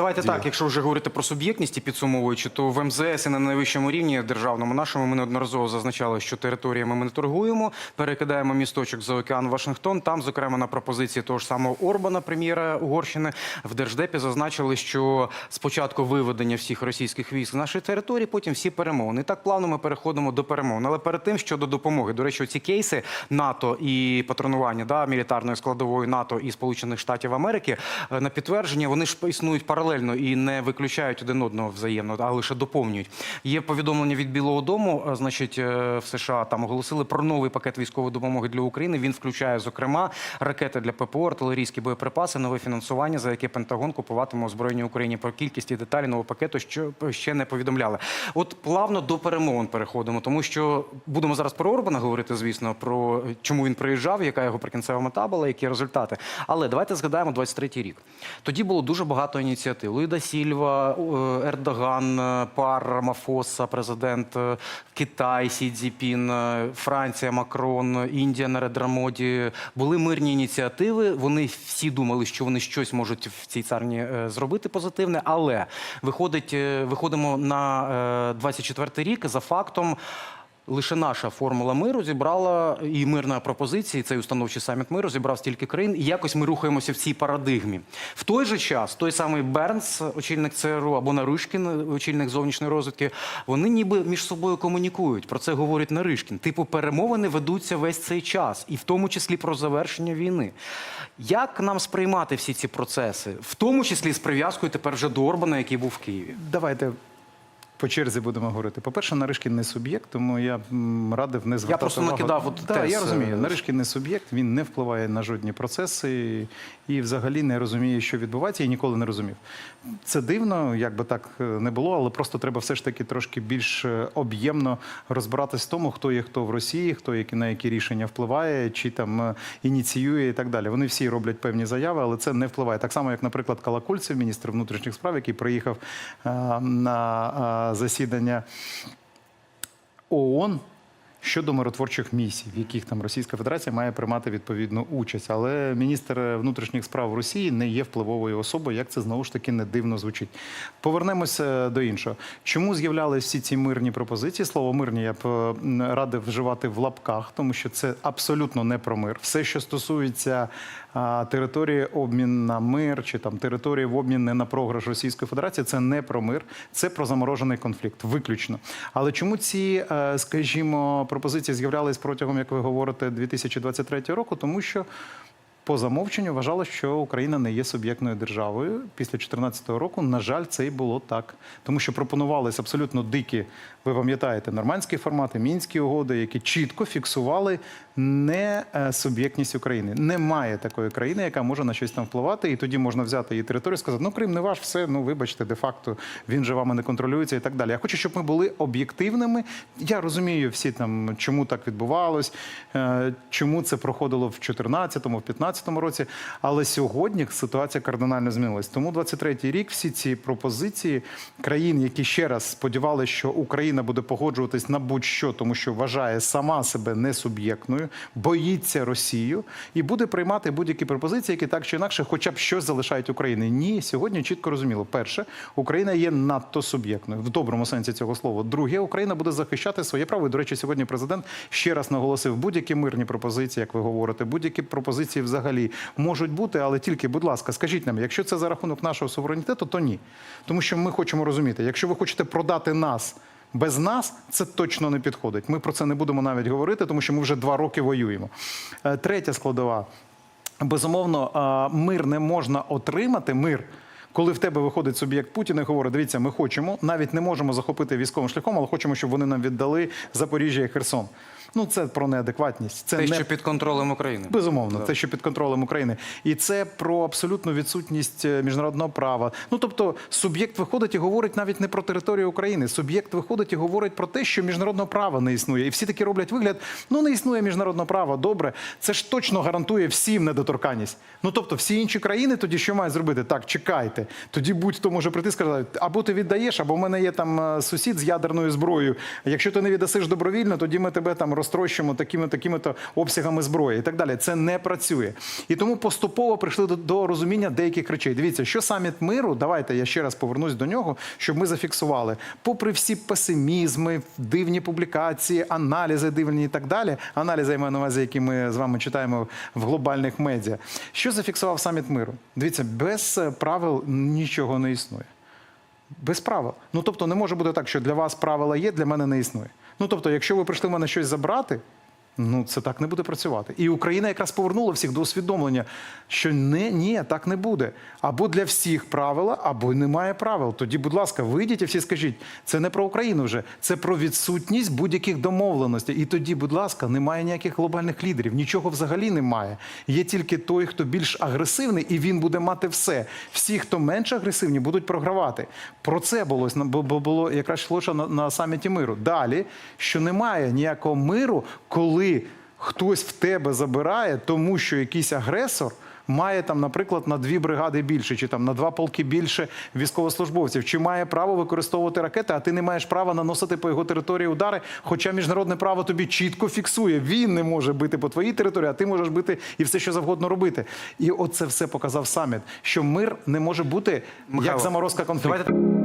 Давайте так, якщо вже говорити про суб'єктність і підсумовуючи, то в МЗС і на найвищому рівні державному нашому ми неодноразово зазначали, що територіями ми не торгуємо, перекидаємо місточок за океан Вашингтон. Там, зокрема, на пропозиції того ж самого Орбана, прем'єра Угорщини, в держдепі зазначили, що спочатку виведення всіх російських військ з нашої території, потім всі перемовини. І так плавно ми переходимо до перемовин. Але перед тим щодо допомоги, до речі, ці кейси НАТО і патронування да, мілітарної складової НАТО і Сполучених Штатів Америки е, на підтвердження вони ж існують паралельно і не виключають один одного взаємно, а лише доповнюють. Є повідомлення від Білого Дому, е, значить, е, в США там оголосили про новий пакет військової допомоги для України. Він включає зокрема ракети для ППО, артилерійські боєприпаси, нове фінансування, за яке Пентагон купуватиме озброєння Україні. Про кількість і деталі нового пакету що ще не повідомляли. От плавно до перемовин переходимо, тому що будемо зараз про Орбана говорити, звісно, про чому він приїжджав, яка його прикінцева мета була, які результати. Але давайте згадаємо 23-й рік. Тоді було дуже багато ініціатив. Луїда Сільва, е, Ердоган, е, Пар Рамафоса, президент е, Китай, Сі Цзіпін, Франція, Макрон, Індія на Редрамоді. Були мирні ініціативи. Вони всі думали, що вони щось можуть в цій царні зробити позитивне. Але виходить, виходимо на е, 24-й рік за фактом. Лише наша формула миру зібрала і мирна пропозиція, і цей установчий саміт миру зібрав стільки країн, і якось ми рухаємося в цій парадигмі. В той же час той самий Бернс, очільник ЦРУ, або Наришкін, очільник зовнішньої розвідки, вони ніби між собою комунікують. Про це говорить Наришкін. Типу, перемовини ведуться весь цей час, і в тому числі про завершення війни. Як нам сприймати всі ці процеси, в тому числі з прив'язкою тепер вже до Орбана, який був в Києві? Давайте по черзі будемо говорити. По-перше, Наришкін не суб'єкт, тому я м, радив не звертати просто увагу. накидав от да, тез, я розумію. е, Наришкін не суб'єкт, він не впливає на жодні процеси і взагалі не розуміє, що відбувається, і ніколи не розумів. Це дивно, як би так е, не було, але просто треба все ж таки трошки більш е, об'ємно розбиратись в тому, хто є хто в Росії, хто які на які рішення впливає, чи там ініціює і так далі. Вони всі роблять певні заяви, але це не впливає. Так само, як, наприклад, Калакульцев, міністр внутрішніх справ, який приїхав е, на засідання ООН щодо миротворчих місій, в яких там Російська Федерація має приймати відповідну участь. Але міністр внутрішніх справ Росії не є впливовою особою, як це знову ж таки не дивно звучить. Повернемося до іншого. Чому з'являлися всі ці мирні пропозиції? Слово мирні я б радив вживати в лапках, тому що це абсолютно не про мир. Все, що стосується території обмін на мир чи там території в обмін не на програш Російської Федерації, це не про мир, це про заморожений конфлікт, виключно. Але чому ці, е, скажімо, пропозиції з'являлись протягом, як ви говорите, 2023 року? Тому що по замовченню вважало, що Україна не є суб'єктною державою. Після 2014 року, на жаль, це і було так. Тому що пропонувались абсолютно дикі, ви пам'ятаєте, нормандські формати, мінські угоди, які чітко фіксували не е, суб'єктність України. Немає такої країни, яка може на щось там впливати, і тоді можна взяти її територію і сказати, ну Крим не ваш, все, ну вибачте, де-факто він же вами не контролюється і так далі. Я хочу, щоб ми були об'єктивними. Я розумію всі там, чому так відбувалось, е, чому це проходило в 2014-му, в 2015 році. Але сьогодні ситуація кардинально змінилась. Тому 23-й рік всі ці пропозиції країн, які ще раз сподівалися, що Україна буде погоджуватись на будь-що, тому що вважає сама себе несуб'єктною, боїться Росію і буде приймати будь-які пропозиції, які так чи інакше, хоча б щось залишають Україні. Ні, сьогодні чітко розуміло. Перше, Україна є надто суб'єктною в доброму сенсі цього слова. Друге, Україна буде захищати своє право. І, до речі, сьогодні президент ще раз наголосив будь-які мирні пропозиції, як ви говорите, будь-які пропозиції взагалі можуть бути, але тільки, будь ласка, скажіть нам, якщо це за рахунок нашого суверенітету, то ні. Тому що ми хочемо розуміти, якщо ви хочете продати нас. Без нас це точно не підходить. Ми про це не будемо навіть говорити, тому що ми вже два роки воюємо. Е, Третя складова. Безумовно, е, мир не можна отримати. Мир, коли в тебе виходить суб'єкт Путін і говорить: дивіться, ми хочемо, навіть не можемо захопити військовим шляхом, але хочемо, щоб вони нам віддали Запоріжжя і Херсон. Ну це про неадекватність. Це Те, не що під контролем України. Безумовно, це що під контролем України, і це про абсолютну відсутність е, міжнародного права. Ну тобто, суб'єкт виходить і говорить навіть не про територію України. Суб'єкт виходить і говорить про те, що міжнародного права не існує. І всі таки роблять вигляд: ну не існує міжнародного права. Добре, це ж точно гарантує всім недоторканність. Ну тобто, всі інші країни тоді що мають зробити? Так, чекайте. Тоді будь-хто може прийти і сказати, або ти віддаєш, або в мене є там е, сусід з ядерною зброєю. Якщо ти не віддасиш добровільно, тоді ми тебе там розтрощимо такими такими то обсягами зброї і так далі. Це не працює. І тому поступово прийшли до, до розуміння деяких речей. Дивіться, що саміт миру, давайте я ще раз повернусь до нього, щоб ми зафіксували. Попри всі песимізми, дивні публікації, аналізи дивні і так далі. Аналізи я маю на увазі, які ми з вами читаємо в глобальних медіа. Що зафіксував саміт миру? Дивіться, без правил нічого не існує. Без правил. Ну тобто не може бути так, що для вас правила є, для мене не існує. Ну тобто, якщо ви прийшли в мене щось забрати, ну це так не буде працювати. І Україна якраз повернула всіх до усвідомлення, що не, ні, так не буде. Або для всіх правила, або немає правил. Тоді, будь ласка, вийдіть і всі скажіть, це не про Україну вже, це про відсутність будь-яких домовленостей. І тоді, будь ласка, немає ніяких глобальних лідерів, нічого взагалі немає. Є тільки той, хто більш агресивний, і він буде мати все. Всі, хто менш агресивні, будуть програвати. Про це було, було якраз йшлося на, на саміті миру. Далі, що немає ніякого миру, коли хтось в тебе забирає, тому що якийсь агресор. Має там, наприклад, на дві бригади більше, чи там на два полки більше військовослужбовців, чи має право використовувати ракети, а ти не маєш права наносити по його території удари. Хоча міжнародне право тобі чітко фіксує, він не може бити по твоїй території, а ти можеш бити і все, що завгодно робити. І оце все показав саміт, що мир не може бути Михайло, як заморозка конфлікту. Давайте